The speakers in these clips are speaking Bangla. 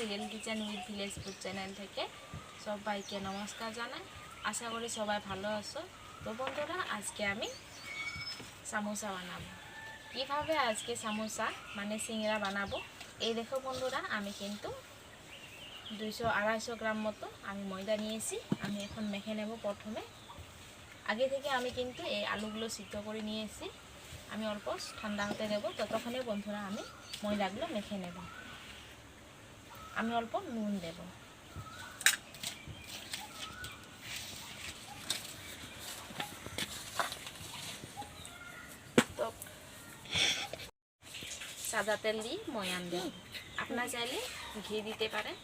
Real kitchen with village food channel থেকে। সবাইকে নমস্কার জানাই। আশা করি সবাই ভালো আছো। তো বন্ধুরা, আজকে আমি সামোসা বানাবো। কীভাবে আজকে সামোসা মানে সিংড়া বানাবো? এই দেখো বন্ধুরা, আমি কিন্তু দুইশো আড়াইশো গ্রাম মতো আমি ময়দা নিয়েছি। আমি এখন মেখে নেব প্রথমে। আগে থেকে আমি কিন্তু এই আলুগুলো সিদ্ধ করে নিয়েছি। আমি অল্প ঠান্ডা হতে দেবো। ততক্ষণে বন্ধুরা আমি ময়দাগুলো মেখে নেব। আমি অল্প নুন দেব। তো সাদা তেল দিয়ে ময়ান দেব। আপনার চাইলে ঘি দিতে পারেন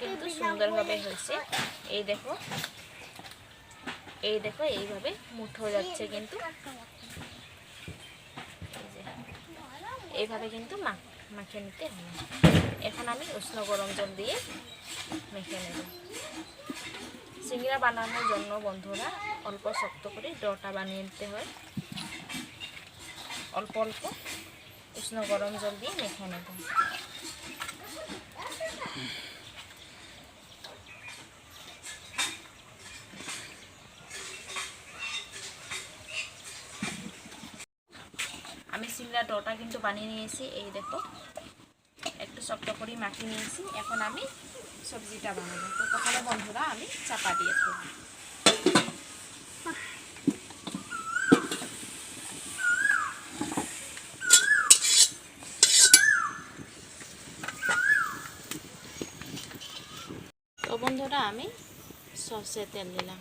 কিন্তু সুন্দরভাবে এই দেখো। এই দেখো, এইভাবে মুঠো যাচ্ছে কিন্তু। এইভাবে কিন্তু মা- মাখিয়ে নিতে হবে। এখন আমি উষ্ণ গরম জল দিয়ে মেখে নেব। সিঙ্গড়া বানানোর জন্য বন্ধুরা অল্প শক্ত করে ডটা বানিয়ে নিতে হয়। অল্প অল্প উষ্ণ গরম জল দিয়ে মেখে নেব। সিমলা ডটা কিন্তু বানিয়ে নিয়েছি, এই দেখো। একটু শক্ত করে মাখিয়ে নিয়েছি, এখন আমি সবজিটা বানাবো। তো তখন বন্ধুরা, আমি চাপা দিয়ে তো বন্ধুরা, আমি সর্ষে তেল দিলাম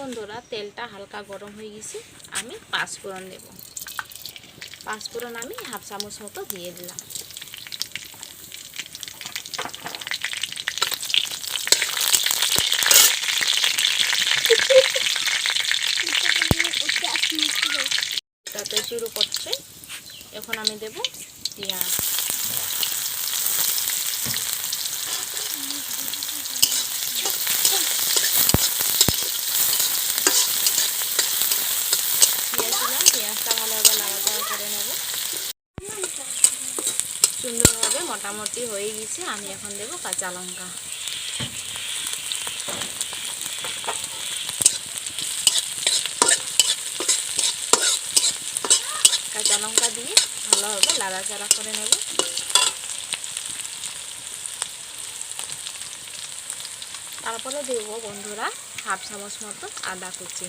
বন্ধুরা তেলটা হালকা গরম হয়ে গেছে, আমি পাঁচফোড়ন দেব। পাঁচফোড়ন আমি হাফ চামচ মতো দিয়ে দিলাম। তাতে শুরু করছে। এখন আমি দেব পেঁয়াজ দিলাম পেঁয়াজটা ভালোভাবে নাড়াচাড়া করে নেব সুন্দরভাবে মোটামুটি হয়ে গেছে, আমি এখন দেব কাঁচা লঙ্কা। কাঁচা লঙ্কা দিয়ে ভালোভাবে নাড়াচাড়া করে নেব। তারপরে দেবো বন্ধুরা হাফ চামচ মতো আদা কুচি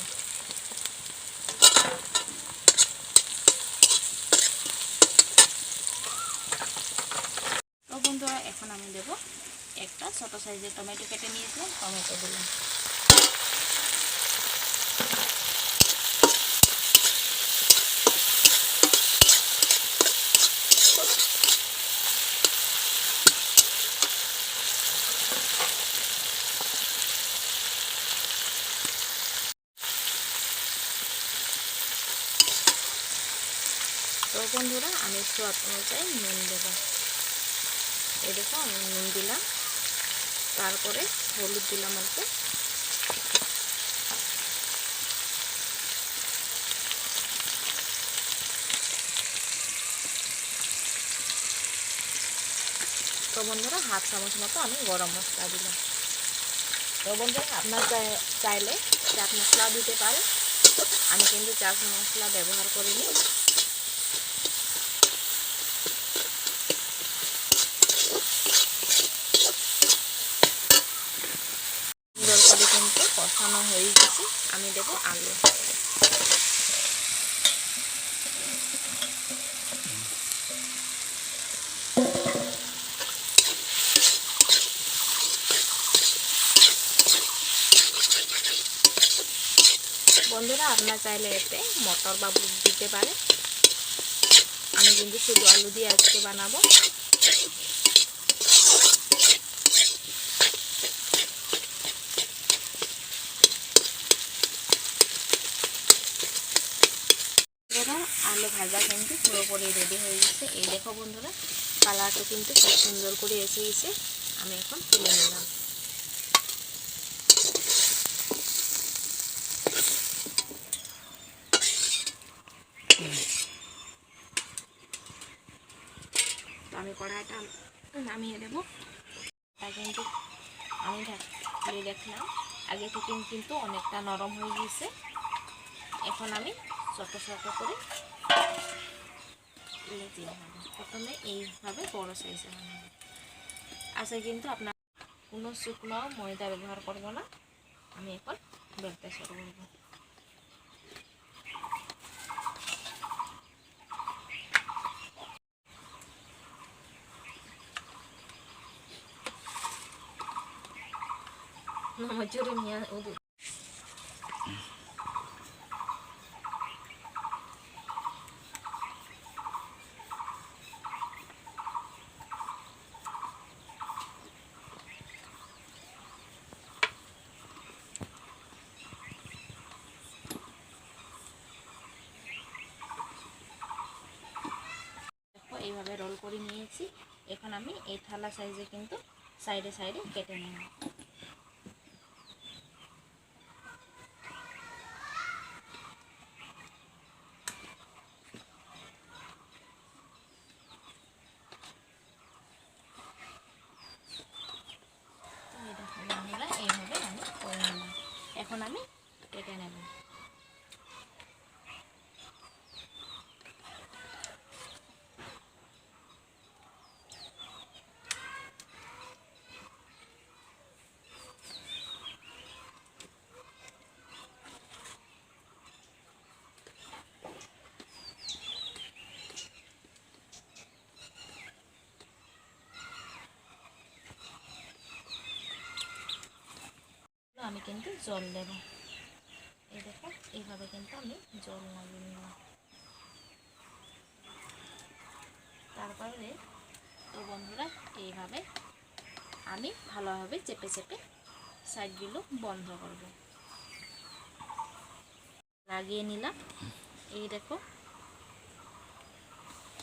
তো বন্ধুরা এখন আমি দেব একটা ছোট সাইজের টমেটো কেটে নিয়েছিলাম টমেটো দিলাম। বন্ধুরা, আমি স্বাদ অনুযায়ী নুন দেবো। দেখো, আমি নুন দিলাম। তারপরে হলুদ দিলাম অল্প। তো বন্ধুরা হাফ চামচ মতো আমি গরম মশলা দিলাম। তো বন্ধুরা, আপনার চাই- চাইলে চাট মশলা দিতে পারে আমি কিন্তু চাট মশলা ব্যবহার করিনি সুন্দর করে কিন্তু কষানো হয়ে গেছে। আমি দেবো আলু। বন্ধুরা, আপনার চাইলে এতে মটর বা বুট দিতে পারে। আমি কিন্তু শুধু আলু দিয়ে আজকে বানাবো। আলু ভাজা কিন্তু পুরোপুরি রেডি হয়ে গেছে। এই দেখো বন্ধুরা, কালারটা কিন্তু খুব সুন্দর করে এসে গেছে। আমি এখন তুলে নিলাম। আমি কড়াইটা নামিয়ে দেবো। তা কিন্তু আমি ঢাকলে দেখলাম। আগে থেকে কিন্তু অনেকটা নরম হয়ে গিয়েছে এখন আমি ছোট ছোট করে প্রথমে এইভাবে বড় সাইজে বানাবো। আচ্ছা কিন্তু আপনার কোনো শুকনো ময়দা ব্যবহার করব না। আমি এখন বেলতে শুরু করব। মজুরি নিয়ে ওদের দেখো এইভাবে রোল করে নিয়েছি। এখন আমি এই থালা সাইজে কিন্তু সাইডে সাইডে কেটে নেব তো এই দেখো বন্ধুরা, এইভাবে আমি করে নিলাম এখন আমি কেটে নেব আমি কিন্তু জল দেব। এই দেখো, এইভাবে কিন্তু আমি জল লাগিয়ে নিলাম। তারপরে তো বন্ধুরা, এইভাবে আমি ভালোভাবে চেপে চেপে সাইডগুলো বন্ধ করব। লাগিয়ে নিলাম। এই দেখো।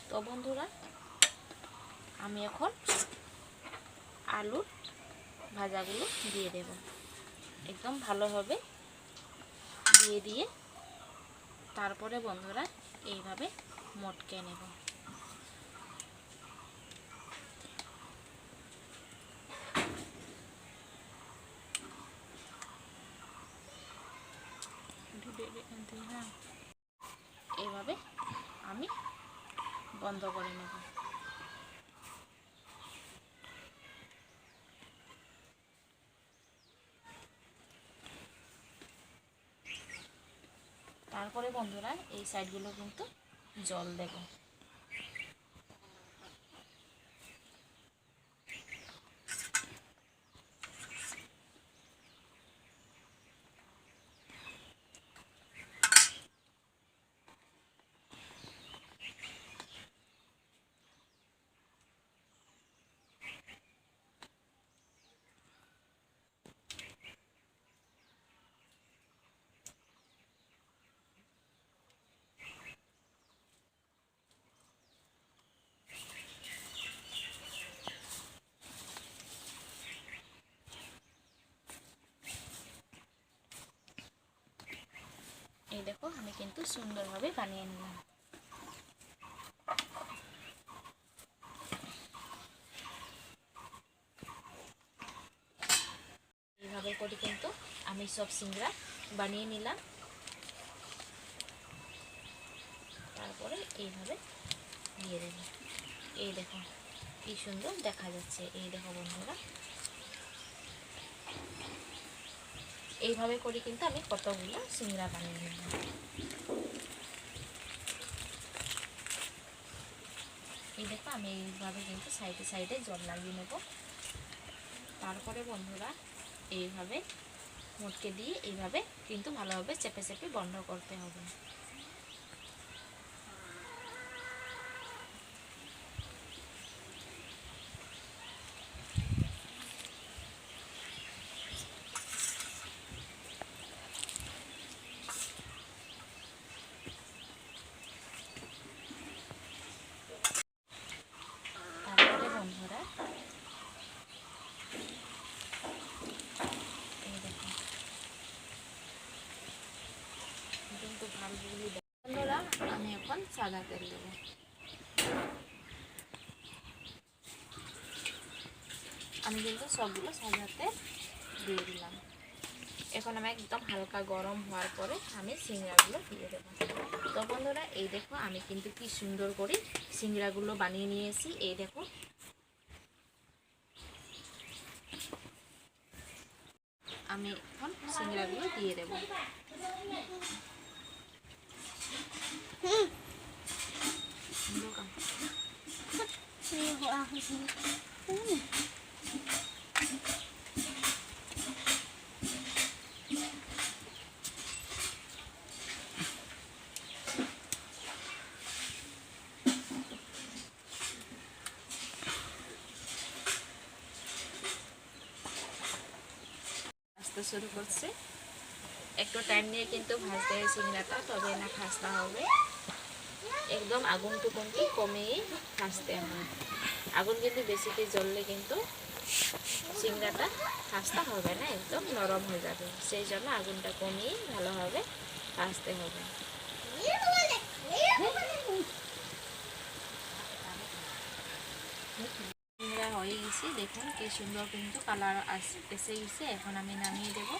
তো বন্ধুরা, আমি এখন আলুর ভাজাগুলো দিয়ে দেব। একদম ভালোভাবে দিয়ে দিয়ে তারপরে বন্ধুরা এইভাবে মটকে নেব। এইভাবে আমি বন্ধ করে নেব। তারপরে বন্ধুরা এই সাইডগুলো কিন্তু জল দেব। দেখো, আমি কিন্তু সুন্দরভাবে বানিয়ে নিলাম। এইভাবে করে কিন্তু আমি সব সিংড়া বানিয়ে নিলাম। তারপরে এইভাবে দিয়ে দেব। এই দেখো, কি সুন্দর দেখা যাচ্ছে। এই দেখো বন্ধুরা এইভাবে করে কিন্তু আমি কতগুলো সিংড়া বানিয়ে নিলাম এই দেখো, আমি এইভাবে কিন্তু সাইডে সাইডে জল লাগিয়ে নেব। তারপরে বন্ধুরা, এইভাবে মুটকে দিয়ে এইভাবে কিন্তু ভালোভাবে চেপে চেপে বন্ধ করতে হবে। সাদা তেল দেবো। আমি কিন্তু সবগুলো সাদা তেল দিয়ে দিলাম। এখন আমি একদম হালকা গরম হওয়ার পরে আমি সিংড়াগুলো দিয়ে দেবো। তো বন্ধুরা, এই দেখো আমি কিন্তু কি সুন্দর করে সিংড়াগুলো বানিয়ে নিয়েছি। এই দেখো। আমি এখন সিংড়াগুলো দিয়ে দেবো। দোকান ভাজতে শুরু করছে। একটু টাইম নিয়ে কিন্তু ভাজতে সিংড়াটা তবে না খাস্তা হবে। একদম আগুনটুকুনকে কমিয়ে ভাজতে হবে। আগুন কিন্তু বেশিতে জ্বললে কিন্তু সিংড়াটা খাস্তা হবে না, একদম নরম হয়ে যাবে। সেই জন্য আগুনটা কমিয়ে ভালোভাবে ভাজতে হবে। সিংড়া হয়ে গেছে, দেখুন কি সুন্দর কিন্তু কালার এসে গেছে। এখন আমি নামিয়ে দেবো।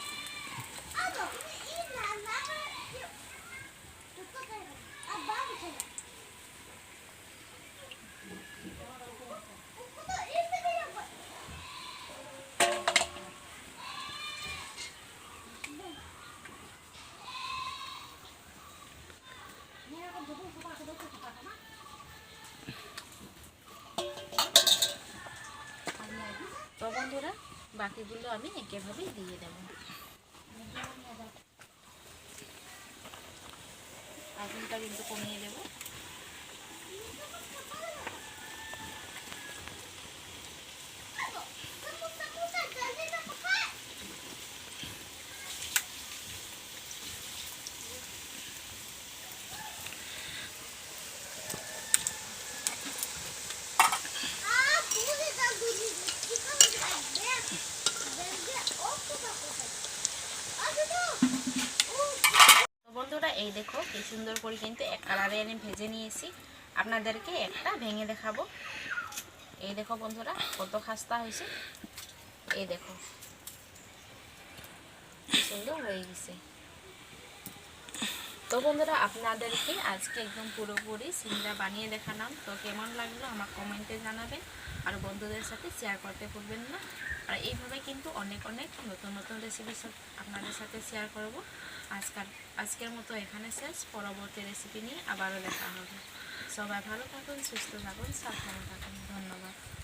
তো বন্ধুরা বাকিগুলো আমি একেভাবেই দিয়ে দেব। আগুনটা কিন্তু কমিয়ে দেবো তো বন্ধুরা এই দেখো কি সুন্দর করে কিন্তু এক কালারে আমি ভেজে নিয়েছি। আপনাদেরকে একটা ভেঙে দেখাবো। এই দেখো বন্ধুরা, কত খাস্তা হয়েছে। এই দেখো সুন্দর হয়ে গেছে। তো বন্ধুরা, আপনাদেরকে আজকে একদম পুরোপুরি সিংড়া বানিয়ে দেখালাম। তো কেমন লাগল আমার কমেন্টে জানাবেন। আর বন্ধুদের সাথে শেয়ার করতে ভুলবেন না। আর এইভাবে কিন্তু অনেক অনেক নতুন নতুন রেসিপি আপনাদের সাথে শেয়ার করব। আজকাল, আজকের মতো এখানে শেষ। পরবর্তী রেসিপি নিয়ে আবারও দেখা হবে। সবাই ভালো থাকুন, সুস্থ থাকুন, সাবধানে থাকুন। ধন্যবাদ।